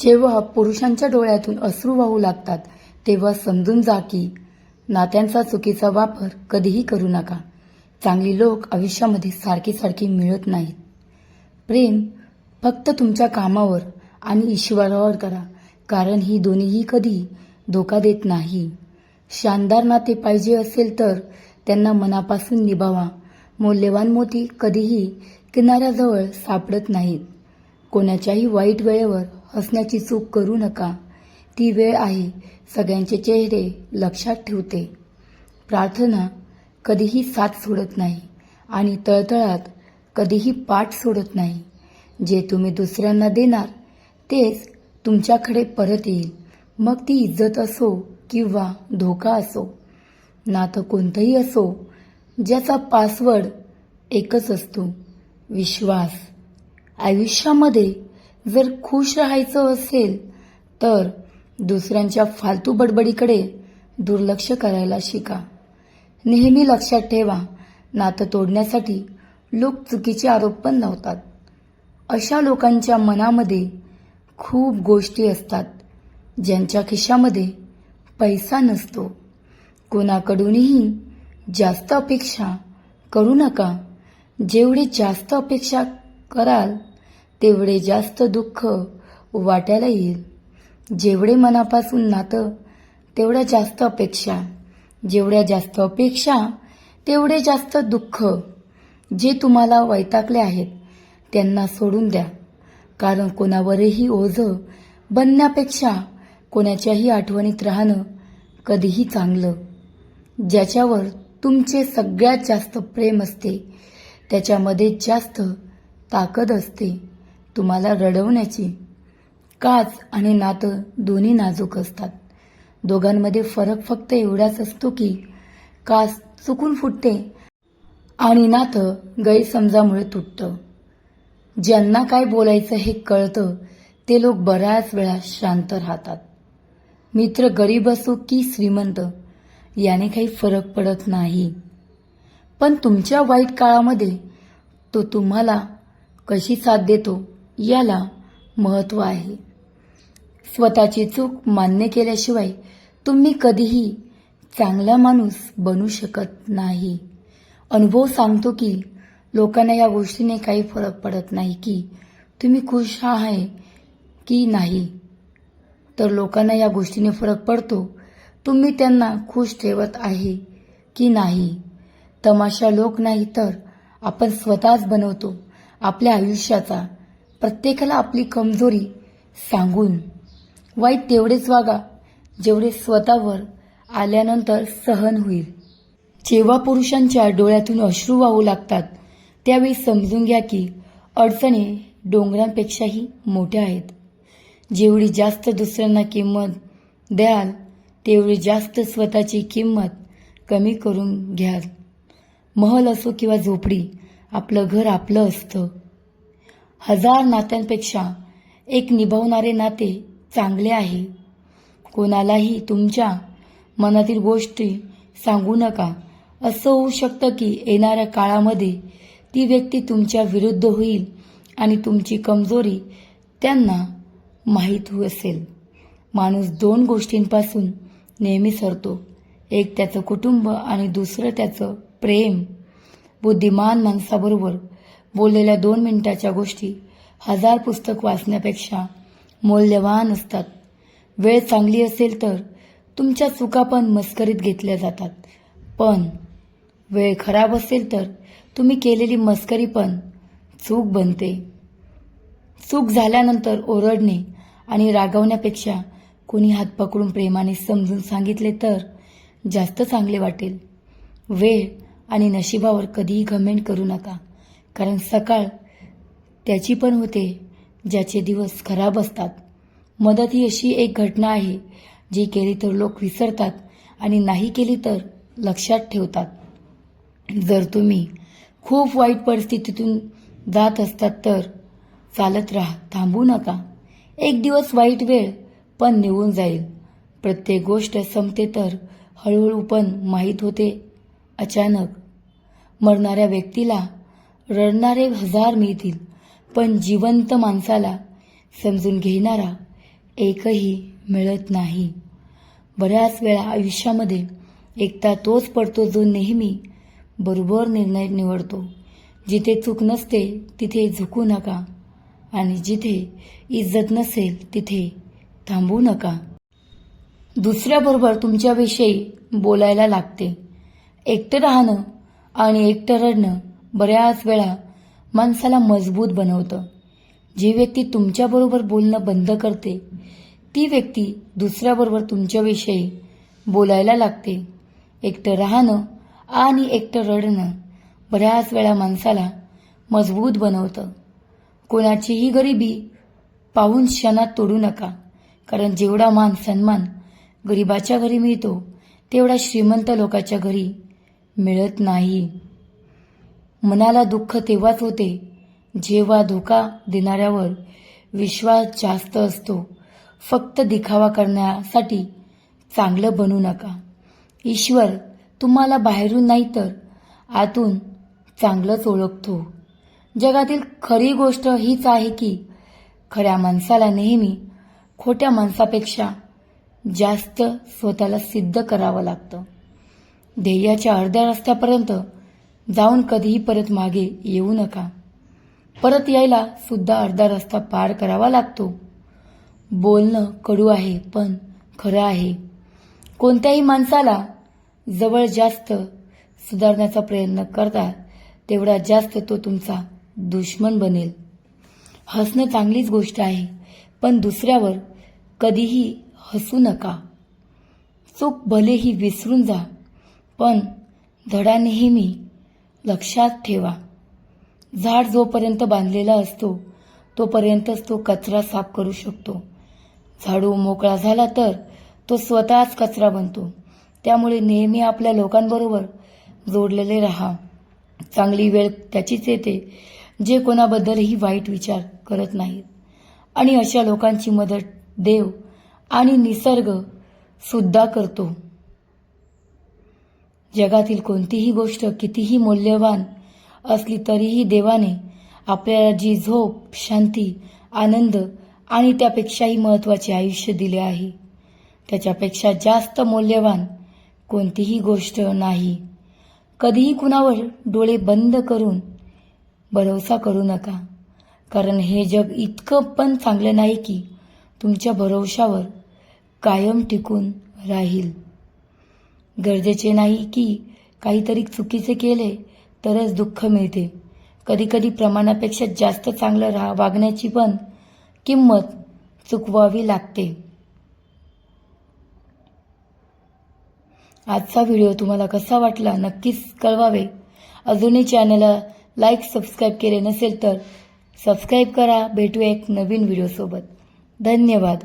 जेव्हा पुरुषांच्या डोळ्यातून अश्रू वाहू लागतात तेव्हा समजून जा की नात्यांचा चुकीचा वापर कधीही करू नका. चांगली लोक आयुष्यामध्ये सारखी सारखी मिळत नाहीत. प्रेम फक्त तुमच्या कामावर आणि ईश्वरावर करा कारण ही दोन्हीही कधी धोका देत नाही. शानदार नाते पाहिजे असेल तर त्यांना मनापासून निभावा. मौल्यवान मोती कधीही किनाऱ्याजवळ सापडत नाहीत. कोणाच्याही वाईट वेळेवर हसण्याची चूक करू नका. ती वेळ आहे सगळ्यांचे चेहरे लक्षात ठेवते. प्रार्थना कधीही साथ सोडत नाही आणि तळतळात कधीही पाठ सोडत नाही. जे तुम्ही दुसऱ्यांना देणार तेच तुमच्याकडे परत येईल. मग ती इज्जत असो किंवा धोका असो नातं कोणतंही असो ज्याचा पासवर्ड एकच असतो विश्वास. आयुष्यामध्ये जर खुश राहायचं असेल तर दुसऱ्यांच्या फालतू बडबडीकडे दुर्लक्ष करायला शिका. नेहमी लक्षात ठेवा नातं तोडण्यासाठी लोक चुकीचे आरोप पण लावतात. अशा लोकांच्या मनामध्ये खूप गोष्टी असतात ज्यांच्या खिशामध्ये पैसा नसतो. कोणाकडूनही जास्त अपेक्षा करू नका. जेवढी जास्त अपेक्षा कराल तेवढे जास्त दुःख वाटायला येईल. जेवढे मनापासून नातं तेवढ्या जास्त अपेक्षा. जेवढ्या जास्त अपेक्षा तेवढे जास्त दुःख जे तुम्हाला वैतागले आहेत त्यांना सोडून द्या. कारण कोणावरही ओझं बनण्यापेक्षा कोणाच्याही आठवणीत राहणं कधीही चांगलं. ज्याच्यावर तुमचे सगळ्यात जास्त प्रेम असते त्याच्यामध्ये जास्त ताकद असते. तुम्हाला रडवण्याची काच आणि नातं दोन्ही नाजूक असतात. दोघांमध्ये फरक फक्त एवढाच असतो की काच चुकून फुटते आणि नातं गैरसमजामुळे तुटतं. ज्यांना काय बोलायचं हे कळतं ते लोक बऱ्याच वेळा शांत राहतात. मित्र गरीब असो की श्रीमंत याने काही फरक पडत नाही. पण तुमच्या वाईट काळामध्ये तो तुम्हाला कशी साथ देतो? याला महत्त्व आहे. स्वतःची चूक मान्य केल्याशिवाय तुम्ही कधीही चांगला माणूस बनू शकत नाही. अनुभव सांगतो की लोकांना या गोष्टीने काही फरक पडत नाही की तुम्ही खुश आहे की नाही. तर लोकांना या गोष्टीने फरक पडतो तुम्ही त्यांना खुश ठेवत आहे की नाही. तमाशा लोक नाही तर आपण स्वतःच बनवतो आपल्या आयुष्याचा प्रत्येकाला आपली कमजोरी सांगून. वाईट तेवढेच वागा जेवढे स्वतःवर आल्यानंतर सहन होईल. जेव्हा पुरुषांच्या डोळ्यातून अश्रू वाहू लागतात त्यावेळी समजून घ्या की अडचणी डोंगरांपेक्षाही मोठ्या आहेत. जेवढी जास्त दुसऱ्यांना किंमत द्याल तेवढी जास्त स्वतःची किंमत कमी करून घ्याल. महल असो किंवा झोपडी आपलं घर आपलं असतं. हजार नात्यांपेक्षा एक निभावणारे नाते चांगले आहे. कोणालाही तुमच्या मनातील गोष्टी सांगू नका. असं होऊ शकतं की येणाऱ्या काळामध्ये ती व्यक्ती तुमच्या विरुद्ध होईल आणि तुमची कमजोरी त्यांना माहीत असेल. माणूस दोन गोष्टींपासून नेहमी सरतो. एक त्याचं कुटुंब आणि दुसरं त्याचं प्रेम. बुद्धिमान माणसाबरोबर बोललेल्या दोन मिनिटाच्या गोष्टी हजार पुस्तक वाचण्यापेक्षा मौल्यवान असतात. वेळ चांगली असेल तर तुमच्या चुका पण मस्करीत घेतल्या जातात. पण वेळ खराब असेल तर तुम्ही केलेली मस्करी पण चूक बनते. चूक झाल्यानंतर ओरडणे आणि रागवण्यापेक्षा कोणी हात पकडून प्रेमाने समजून सांगितले तर जास्त चांगले वाटेल. वेळ आणि नशिबावर कधीही घमेंट करू नका. कारण सकाळ त्याची पण होते ज्याचे दिवस खराब असतात. मदत ही अशी एक घटना आहे जी केली तर लोक विसरतात आणि नाही केली तर लक्षात ठेवतात. जर तुम्ही खूप वाईट परिस्थितीतून जात असतात तर चालत राहा थांबू नका. एक दिवस वाईट वेळ पण निघून जाईल. प्रत्येक गोष्ट संपते तर हळूहळू पण माहीत होते अचानक. मरणाऱ्या व्यक्तीला रडणारे हजार मिळतील पण जिवंत माणसाला समजून घेणारा एकही मिळत नाही. बऱ्याच वेळा आयुष्यामध्ये एकटा तोच पडतो जो नेहमी बरोबर निर्णय निवडतो. जिथे चूक नसते तिथे झुकू नका. आणि जिथे इज्जत नसेल तिथे थांबू नका. दुसऱ्याबरोबर तुमच्याविषयी बोलायला लागते. एकटं राहणं आणि एकटं रडणं बऱ्याच वेळा माणसाला मजबूत बनवतं. जी व्यक्ती तुमच्याबरोबर बोलणं बंद करते ती व्यक्ती दुसऱ्याबरोबर तुमच्याविषयी बोलायला लागते. एकटं राहणं आणि एकटं रडणं बऱ्याच वेळा माणसाला मजबूत बनवतं. कोणाचीही गरिबी पाहून क्षणात तोडू नका कारण जेवढा मान सन्मान गरिबाच्या घरी मिळतो तेवढा श्रीमंत लोकाच्या घरी मिळत नाही. मनाला दुःख तेव्हाच होते जेव्हा धोका देणाऱ्यावर विश्वास जास्त असतो. फक्त दिखावा करण्यासाठी चांगलं बनू नका. ईश्वर तुम्हाला बाहेरून नाही तर आतून चांगलंच ओळखतो. जगातील खरी गोष्ट हीच आहे की खऱ्या माणसाला नेहमी खोट्या माणसापेक्षा जास्त स्वतःला सिद्ध करावं लागतं. ध्येयाच्या अर्ध्या रस्त्यापर्यंत जाऊन कधीही परत मागे येऊ नका. परत यायला सुद्धा अर्धा रस्ता पार करावा लागतो. बोलणं कडू आहे पण खरं आहे. कोणत्याही माणसाला जवळ जास्त सुधारण्याचा प्रयत्न करता तेवढा जास्त तो तुमचा दुश्मन बनेल. हसणं चांगलीच गोष्ट आहे पण दुसऱ्यावर कधीही हसू नका. चूक भलेही विसरून जा पण धडा नेहमी लक्षात ठेवा. झाड जोपर्यंत बांधलेला असतो तोपर्यंतच तो कचरा साफ करू शकतो. झाडू मोकळा झाला तर तो स्वतःच कचरा बनतो. त्यामुळे नेहमी आपल्या लोकांबरोबर जोडलेले राहा. चांगली वेळ त्याचीच येते जे कोणाबद्दलही वाईट विचार करत नाहीत. आणि अशा लोकांची मदत देव आणि निसर्ग सुद्धा करतो. जगातील कोणतीही गोष्ट कितीही मूल्यवान असली तरीही देवाने आपल्याला जी झोप शांती आनंद आणि त्यापेक्षाही महत्त्वाचे आयुष्य दिले आहे त्याच्यापेक्षा जास्त मौल्यवान कोणतीही गोष्ट नाही. कधीही कुणावर डोळे बंद करून भरोसा करू नका कारण हे जग इतकं पण चांगलं नाही की तुमच्या भरोशावर कायम टिकून राहील. गरजेचे नाही की काहीतरी चुकीचे केले तरच दुःख मिळते. कधीकधी प्रमाणापेक्षा जास्त चांगलं राहा वागण्याची पण किंमत चुकवावी लागते. आजचा व्हिडिओ तुम्हाला कसा वाटला नक्कीच कळवावे. अजूनही चॅनलला लाईक सबस्क्राईब केले नसेल तर सबस्क्राईब करा. भेटूया एक नवीन व्हिडिओसोबत. धन्यवाद.